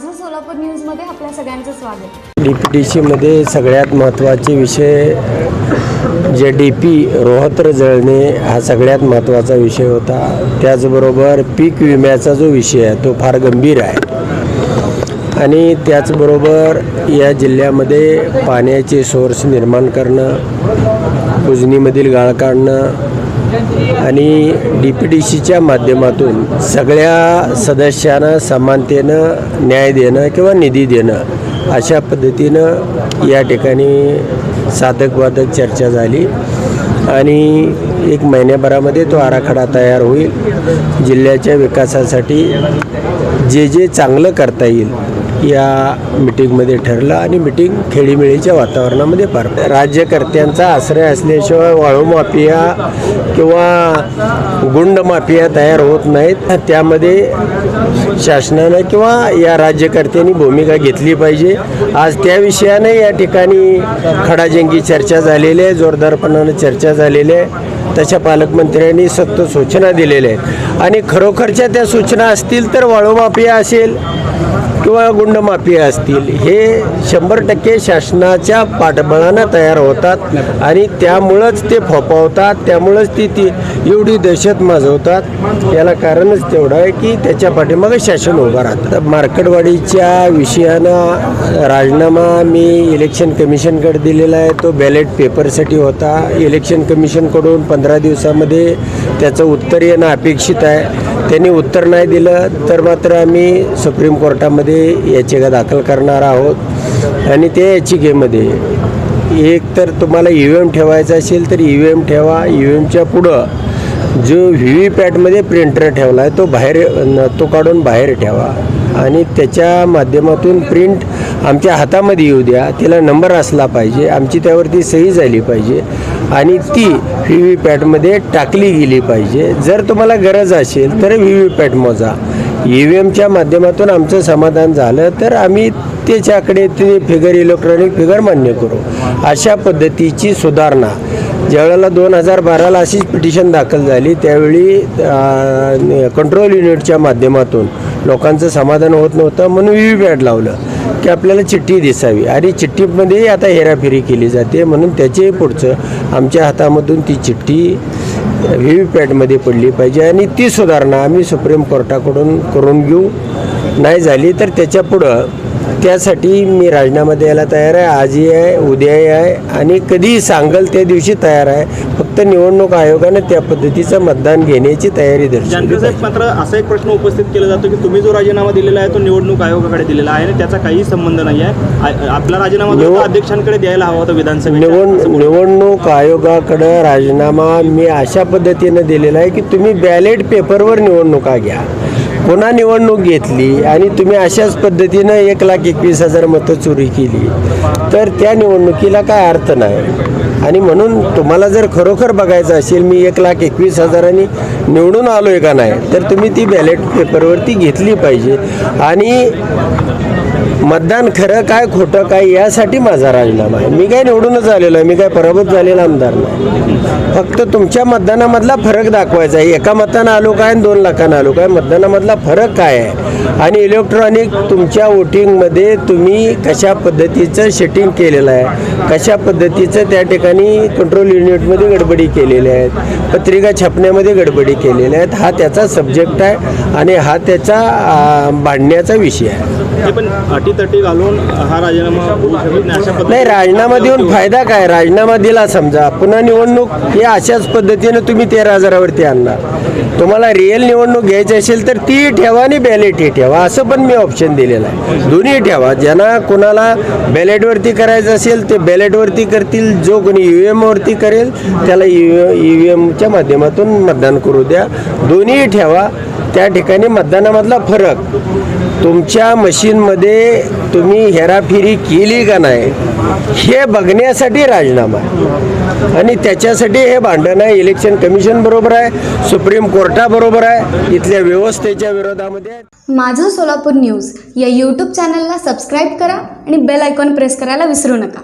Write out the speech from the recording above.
माझं सोलापूर न्यूजमध्ये आपल्या सगळ्यांचं स्वागत. डी पी टी सीमध्ये सगळ्यात महत्त्वाचे विषय जे डी पी रोहत्र जळणे हा सगळ्यात महत्त्वाचा विषय होता. त्याचबरोबर पीक विम्याचा जो विषय आहे तो फार गंभीर आहे. आणि त्याचबरोबर या जिल्ह्यामध्ये पाण्याचे सोर्स निर्माण करणं उजनीमधील गाळ काढणं आणि डी पी डी सीच्या माध्यमातून सगळ्या सदस्यांना समानतेनं न्याय देणं किंवा निधी देणं अशा पद्धतीनं या ठिकाणी साधकवादक चर्चा झाली. आणि एक महिन्याभरामध्ये तो आराखडा तयार होईल. जिल्ह्याच्या विकासासाठी जे जे चांगलं करता येईल या मिटिंगमध्ये ठरलं आणि मिटिंग खेळीमेळीच्या वातावरणामध्ये पार राज्यकर्त्यांचा आश्रय असल्याशिवाय वाळू माफिया किंवा गुंड माफिया तयार होत नाहीत. त्यामध्ये शासनानं किंवा या राज्यकर्त्यांनी भूमिका घेतली पाहिजे. आज त्या विषयाने या ठिकाणी खडाजंगी चर्चा झालेली आहे जोरदारपणानं चर्चा झालेली आहे. तशा पालकमंत्र्यांनी सक्त सूचना दिलेल्या आहेत. आणि खरोखरच्या त्या सूचना असतील तर वाळू माफिया असेल. किंवा गुंडमाफिया असतील हे शंभर टक्के शासनाच्या पाठबळानं तयार होतात आणि त्यामुळंच ते फोपावतात त्यामुळंच ती ती एवढी दहशत माजवतात. याला कारणच तेवढं आहे की त्याच्या पाठीमागे शासन उभं राहतं. मार्केटवाडीच्या विषयानं राजीनामा मी इलेक्शन कमिशनकडे दिलेला आहे. तो बॅलेट पेपरसाठी होता. इलेक्शन कमिशनकडून पंधरा दिवसामध्ये त्याचं उत्तर येणं अपेक्षित आहे. त्यांनी उत्तर नाही दिलं तर मात्र आम्ही सुप्रीम कोर्टामध्ये याचिका दाखल करणार आहोत. आणि त्या याचिकेमध्ये एक तर तुम्हाला ई व्ही एम ठेवायचा असेल तर ई व्ही एम ठेवा. ई व्ही एमच्या पुढं जो व्ही व्ही पॅटमध्ये प्रिंटर ठेवला आहे तो बाहेर न- तो काढून बाहेर ठेवा. आणि त्याच्या माध्यमातून प्रिंट आमच्या हातामध्ये येऊ द्या तिला नंबर असला पाहिजे आमची त्यावरती सही झाली पाहिजे आणि ती व्ही व्ही पॅटमध्ये टाकली गेली पाहिजे. जर तुम्हाला गरज असेल तर व्ही व्ही पॅट मोजा. ई व्ही एमच्या माध्यमातून आमचं समाधान झालं तर आम्ही त्याच्याकडे ते फिगर इलेक्ट्रॉनिक फिगर मान्य करू. अशा पद्धतीची सुधारणा. ज्यावेळेला दोन हजार बाराला अशीच पिटिशन दाखल झाली त्यावेळी कंट्रोल युनिटच्या माध्यमातून लोकांचं समाधान होत नव्हतं म्हणून व्ही व्ही पॅट लावलं की आपल्याला चिठ्ठी दिसावी. आणि चिठ्ठीमध्येही आता हेराफेरी केली जाते म्हणून त्याचे पुढचं आमच्या हातामधून ती चिठ्ठी व्ही व्ही पॅटमध्ये पडली पाहिजे आणि ती सुधारणा आम्ही सुप्रीम कोर्टाकडून करून घेऊ. नाही झाली तर त्याच्या पुढं त्यासाठी मी राजीनामा द्यायला तयार आहे आजही आहे उद्याही आहे आणि कधीही सांगल त्या दिवशी तयार आहे. फक्त निवडणूक आयोगानं त्या पद्धतीचं मतदान घेण्याची तयारी दर्शवली. साहेब मात्र असा एक प्रश्न उपस्थित केला जातो की तुम्ही जो राजीनामा दिलेला आहे तो निवडणूक आयोगाकडे दिलेला आहे आणि त्याचा काही संबंध नाही आहे. आपला राजीनामा अध्यक्षांकडे द्यायला हवा होता बोलतो. निवडणूक आयोगाकडं राजीनामा मी अशा पद्धतीनं दिलेला आहे की तुम्ही बॅलेट पेपरवर निवडणुका घ्या. पुन्हा निवडणूक घेतली आणि तुम्ही अशाच पद्धतीनं एक लाख एकवीस हजार मतं चोरी केली. तर त्या निवडणुकीला काय अर्थ नाही. आणि म्हणून तुम्हाला जर खरोखर बघायचं असेल मी एक लाख एकवीस हजारांनी निवडून आलो आहे का नाही तर तुम्ही ती बॅलेट पेपरवरती घेतली पाहिजे. आणि मतदान खरं काय खोटं काय यासाठी माझा राजीनामा आहे. मी काय निवडूनच आलेलो आहे मी काय पराभूत झालेला आमदार नाही. फक्त तुमच्या मतदानामधला फरक दाखवायचा आहे. एका मतानं आलो काय आणि दोन लाखानं आलो काय? मतदानामधला फरक काय आहे? आणि इलेक्ट्रॉनिक तुमच्या वोटिंगमध्ये तुम्ही कशा पद्धतीचं शेटिंग केलेलं आहे? कशा पद्धतीचं त्या ठिकाणी कंट्रोल युनिटमध्ये गडबडी केलेल्या आहेत? पत्रिका छापण्यामध्ये गडबडी केलेल्या आहेत? हा त्याचा सब्जेक्ट आहे आणि हा त्याचा भांडण्याचा विषय आहे. अटीतटी घालून हा राजीनामा होऊ शकत नाही अशा नाही राजीनामा देऊन फायदा काय? राजीनामा दिला समजा पुन्हा निवडणूक ही अशाच पद्धतीनं तुम्ही तेरा हजारावरती आणणार. तुम्हाला रिअल निवडणूक घ्यायची असेल तर ती ठेवा आणि बॅलेटही ठेवा. असं पण मी ऑप्शन दिलेलं आहे. दोन्ही ठेवा. ज्यांना कोणाला बॅलेटवरती करायचं असेल ते बॅलेटवरती करतील. जो कोणी ई व्ही एमवरती करेल त्याला ई व्ही एमच्या माध्यमातून मतदान करू द्या. दोन्ही ठेवा. त्या ठिकाणी मतदानामधला फरक. तुमच्या मशीनमध्ये तुम्ही हेराफेरी केली का नाही हे बघण्यासाठी राजीनामा आहे. आणि त्याच्यासाठी हे भांडण आहे इलेक्शन कमिशन बरोबर आहे सुप्रीम कोर्टाबरोबर आहे इथल्या व्यवस्थेच्या विरोधामध्ये माझं सोलापूर न्यूज या यूट्यूब चॅनलला सबस्क्राईब करा आणि बेल आयकॉन प्रेस करायला विसरू नका.